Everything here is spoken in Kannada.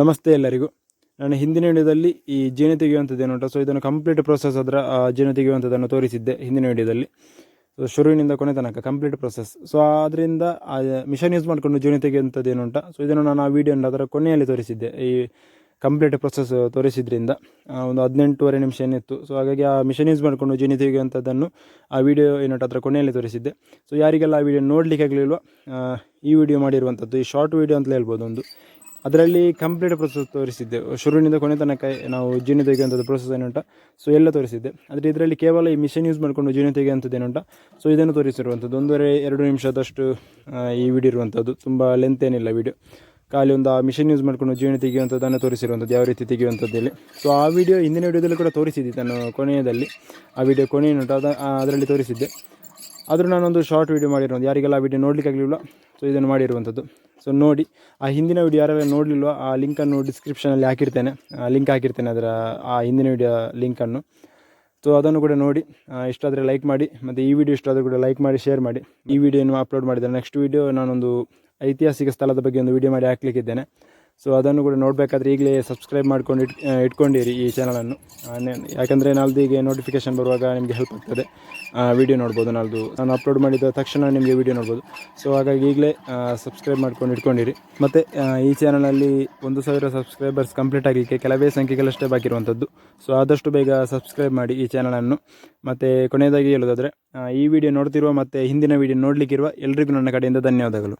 ನಮಸ್ತೆ ಎಲ್ಲರಿಗೂ. ನಾನು ಹಿಂದಿನ ವಿಡಿಯೋದಲ್ಲಿ ಈ ಜೇನು ತೆಗೆಯುವಂಥದ್ದು ಏನು ಉಂಟು? ಸೊ ಇದನ್ನು ಕಂಪ್ಲೀಟ್ ಪ್ರೊಸೆಸ್ ಅದರ ಜೇನು ತೆಗೆಯುವಂಥದ್ದನ್ನು ತೋರಿಸಿದ್ದೆ ಹಿಂದಿನ ವಿಡಿಯೋದಲ್ಲಿ. ಸೊ ಶುರುವಿನಿಂದ ಕೊನೆ ತನಕ ಕಂಪ್ಲೀಟ್ ಪ್ರೊಸೆಸ್ ಸೊ ಅದರಿಂದ ಆ ಮಿಷನ್ ಯೂಸ್ ಮಾಡಿಕೊಂಡು ಜೇನು ತೆಗೆಯುವಂಥದ್ದು ಏನು ಸೊ ಇದನ್ನು ನಾನು ಆ ವಿಡಿಯೋನ ಅದರ ಕೊನೆಯಲ್ಲಿ ತೋರಿಸಿದ್ದೆ. ಈ ಕಂಪ್ಲೀಟ್ ಪ್ರೊಸೆಸ್ ತೋರಿಸಿದ್ರಿಂದ ಒಂದು ಹದಿನೆಂಟುವರೆ ನಿಮಿಷ ಏನಿತ್ತು. ಸೊ ಹಾಗಾಗಿ ಆ ಮಿಷನ್ ಯೂಸ್ ಮಾಡಿಕೊಂಡು ಜೀನಿ ತೆಗೆಯುವಂಥದ್ದನ್ನು ಆ ವಿಡಿಯೋ ಏನುಂಟು ಅದರ ಕೊನೆಯಲ್ಲಿ ತೋರಿಸಿದ್ದೆ. ಸೊ ಯಾರಿಗೆಲ್ಲ ಆ ವಿಡಿಯೋ ನೋಡಲಿಕ್ಕೆ ಆಗಲಿಲ್ವ? ಈ ವಿಡಿಯೋ ಮಾಡಿರುವಂಥದ್ದು, ಈ ಶಾರ್ಟ್ ವಿಡಿಯೋ ಅಂತಲೇ ಹೇಳ್ಬೋದು ಒಂದು. ಅದರಲ್ಲಿ ಕಂಪ್ಲೀಟ್ ಪ್ರೊಸೆಸ್ ತೋರಿಸಿದ್ದೆ. ಶುರುವಿನಿಂದ ಕೊನೆ ತನಕ ನಾವು ಜೀನಿ ತೆಗೆಯುವಂಥದ್ದು ಪ್ರೊಸೆಸ್ ಏನುಂಟ? ಸೊ ಎಲ್ಲ ತೋರಿಸಿದ್ದೆ. ಆದರೆ ಇದರಲ್ಲಿ ಕೇವಲ ಈ ಮಿಷನ್ ಯೂಸ್ ಮಾಡಿಕೊಂಡು ಜೀನಿ ತೆಗೆಯುವಂಥದ್ದು ಏನುಂಟ? ಸೊ ಇದನ್ನು ತೋರಿಸಿರುವಂಥದ್ದು ಒಂದೂವರೆ, ಎರಡು ನಿಮಿಷದಷ್ಟು ಈ ವಿಡಿಯೋ ಇರುವಂಥದ್ದು ತುಂಬ ಲೆಂತ್ ಏನಿಲ್ಲ ವಿಡಿಯೋ ಖಾಲಿ ಒಂದು ಆ ಮಿಷನ್ ಯೂಸ್ ಮಾಡಿಕೊಂಡು ಜೀವನ ತೆಗೆಯುವಂಥದ್ದನ್ನು ತೋರಿಸಿರುವಂಥದ್ದು ಯಾವ ರೀತಿ ತೆಗೆಯುವಂಥದ್ದು ಹೇಳಿ. ಸೊ ಆ ವಿಡಿಯೋ ಹಿಂದಿನ ವಿಡಿಯೋದಲ್ಲಿ ಕೂಡ ತೋರಿಸಿದ್ದೆ ನಾನು ಕೊನೆಯದಲ್ಲಿ ಆ ವಿಡಿಯೋ ಕೊನೆಯ ಅದರಲ್ಲಿ ತೋರಿಸಿದ್ದೆ. ಆದರೂ ನಾನೊಂದು ಶಾರ್ಟ್ ವೀಡಿಯೋ ಮಾಡಿರೋದು ಯಾರಿಗೆಲ್ಲ ಆ ವಿಡಿಯೋ ನೋಡಲಿಕ್ಕೆ ಆಗಲಿಲ್ಲ ಸೊ ಇದನ್ನು ಮಾಡಿರುವಂಥದ್ದು. ಸೊ ನೋಡಿ, ಆ ಹಿಂದಿನ ವೀಡಿಯೋ ಯಾರೆಲ್ಲ ನೋಡಲಿಲ್ವ? ಆ ಲಿಂಕನ್ನು ಡಿಸ್ಕ್ರಿಪ್ಷನಲ್ಲಿ ಹಾಕಿರ್ತೇನೆ. ಲಿಂಕ್ ಹಾಕಿರ್ತೇನೆ ಅದರ, ಆ ಹಿಂದಿನ ವೀಡಿಯೋ ಲಿಂಕನ್ನು ಸೊ ಅದನ್ನು ಕೂಡ ನೋಡಿ ಇಷ್ಟಾದರೆ ಲೈಕ್ ಮಾಡಿ, ಮತ್ತು ಈ ವಿಡಿಯೋ ಇಷ್ಟಾದರೂ ಕೂಡ ಲೈಕ್ ಮಾಡಿ ಶೇರ್ ಮಾಡಿ. ಈ ವಿಡಿಯೋನು ಅಪ್ಲೋಡ್ ಮಾಡಿದ್ದೇನೆ ನೆಕ್ಸ್ಟ್ ವೀಡಿಯೋ ನಾನೊಂದು ಐತಿಹಾಸಿಕ ಸ್ಥಳದ ಬಗ್ಗೆ ಒಂದು ವೀಡಿಯೋ ಮಾಡಿ ಹಾಕ್ಲಿಕ್ಕಿದ್ದೇನೆ. ಸೊ ಅದನ್ನು ಕೂಡ ನೋಡಬೇಕಾದ್ರೆ ಈಗಲೇ ಸಬ್ಸ್ಕ್ರೈಬ್ ಮಾಡ್ಕೊಂಡು ಇಟ್ ಇಟ್ಕೊಂಡಿರಿ ಈ ಚಾನಲನ್ನು ಯಾಕಂದರೆ ನಾಲ್ದು ಈಗ ನೋಟಿಫಿಕೇಶನ್ ಬರುವಾಗ ನಿಮಗೆ ಹೆಲ್ಪ್ ಆಗ್ತದೆ. ವಿಡಿಯೋ ನೋಡ್ಬೋದು ನಾಲ್ದು. ನಾನು ಅಪ್ಲೋಡ್ ಮಾಡಿದ ತಕ್ಷಣ ನಿಮಗೆ ವಿಡಿಯೋ ನೋಡ್ಬೋದು. ಸೊ ಹಾಗಾಗಿ ಈಗಲೇ ಸಬ್ಸ್ಕ್ರೈಬ್ ಮಾಡ್ಕೊಂಡು ಇಟ್ಕೊಂಡಿರಿ. ಮತ್ತು ಈ ಚಾನಲಲ್ಲಿ ಒಂದು ಸಾವಿರ ಸಬ್ಸ್ಕ್ರೈಬರ್ಸ್ ಕಂಪ್ಲೀಟ್ ಆಗಲಿಕ್ಕೆ ಕೆಲವೇ ಸಂಖ್ಯೆಗಳಷ್ಟೇ ಬಾಕಿ ಇರುವಂಥದ್ದು. ಸೊ ಆದಷ್ಟು ಬೇಗ ಸಬ್ಸ್ಕ್ರೈಬ್ ಮಾಡಿ ಈ ಚಾನಲನ್ನು ಮತ್ತು, ಕೊನೆಯದಾಗಿ ಹೇಳೋದಾದರೆ ಈ ವಿಡಿಯೋ ನೋಡ್ತಿರುವ ಮತ್ತು ಹಿಂದಿನ ವಿಡಿಯೋ ನೋಡಲಿಕ್ಕಿರುವ ಎಲ್ರಿಗೂ ನನ್ನ ಕಡೆಯಿಂದ ಧನ್ಯವಾದಗಳು.